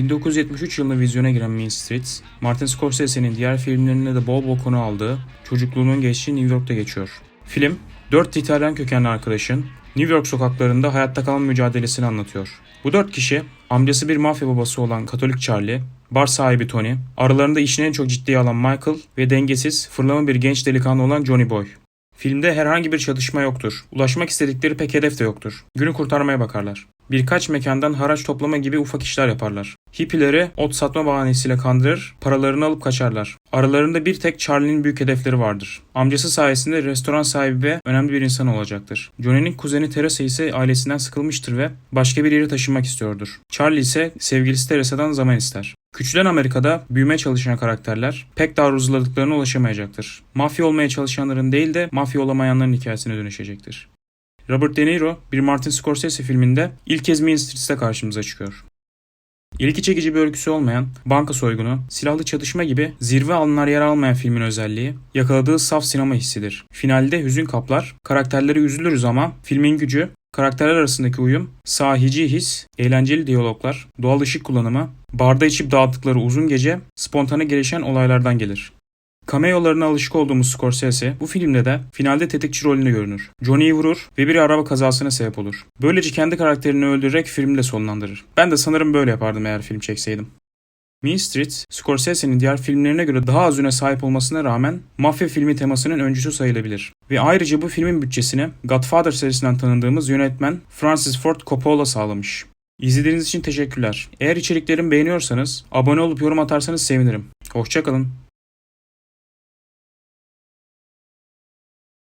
...1973 yılında vizyona giren Mean Streets, Martin Scorsese'nin diğer filmlerinde de bol bol konu aldığı çocukluğunun geçtiği New York'ta geçiyor. Film, dört İtalyan kökenli arkadaşın New York sokaklarında hayatta kalma mücadelesini anlatıyor. Bu dört kişi, amcası bir mafya babası olan Katolik Charlie, bar sahibi Tony, aralarında işini en çok ciddiye alan Michael ve dengesiz, fırlama bir genç delikanlı olan Johnny Boy. Filmde herhangi bir çatışma yoktur. Ulaşmak istedikleri pek hedef de yoktur. Günü kurtarmaya bakarlar. Birkaç mekandan haraç toplama gibi ufak işler yaparlar. Hippileri ot satma bahanesiyle kandırır, paralarını alıp kaçarlar. Aralarında bir tek Charlie'nin büyük hedefleri vardır. Amcası sayesinde restoran sahibi ve önemli bir insan olacaktır. Johnny'nin kuzeni Teresa ise ailesinden sıkılmıştır ve başka bir yere taşınmak istiyordur. Charlie ise sevgilisi Teresa'dan zaman ister. Küçülen Amerika'da büyümeye çalışan karakterler pek de arzuladıklarına ulaşamayacaktır. Mafya olmaya çalışanların değil de mafya olamayanların hikayesine dönüşecektir. Robert De Niro bir Martin Scorsese filminde ilk kez Mean Streets'te karşımıza çıkıyor. İlgi çekici bir öyküsü olmayan, banka soygunu, silahlı çatışma gibi zirve alanlar yer almayan filmin özelliği, yakaladığı saf sinema hissidir. Finalde hüzün kaplar, karakterleri üzülürüz ama filmin gücü, karakterler arasındaki uyum, sahici his, eğlenceli diyaloglar, doğal ışık kullanımı, barda içip dağıttıkları uzun gece, spontane gelişen olaylardan gelir. Cameo'larına alışık olduğumuz Scorsese bu filmde de finalde tetikçi rolünde görünür. Johnny'yi vurur ve bir araba kazasına sebep olur. Böylece kendi karakterini öldürerek filmi de sonlandırır. Ben de sanırım böyle yapardım eğer film çekseydim. Mean Street, Scorsese'nin diğer filmlerine göre daha az öne sahip olmasına rağmen mafya filmi temasının öncüsü sayılabilir. Ve ayrıca bu filmin bütçesini Godfather serisinden tanıdığımız yönetmen Francis Ford Coppola sağlamış. İzlediğiniz için teşekkürler. Eğer içeriklerimi beğeniyorsanız abone olup yorum atarsanız sevinirim. Hoşçakalın.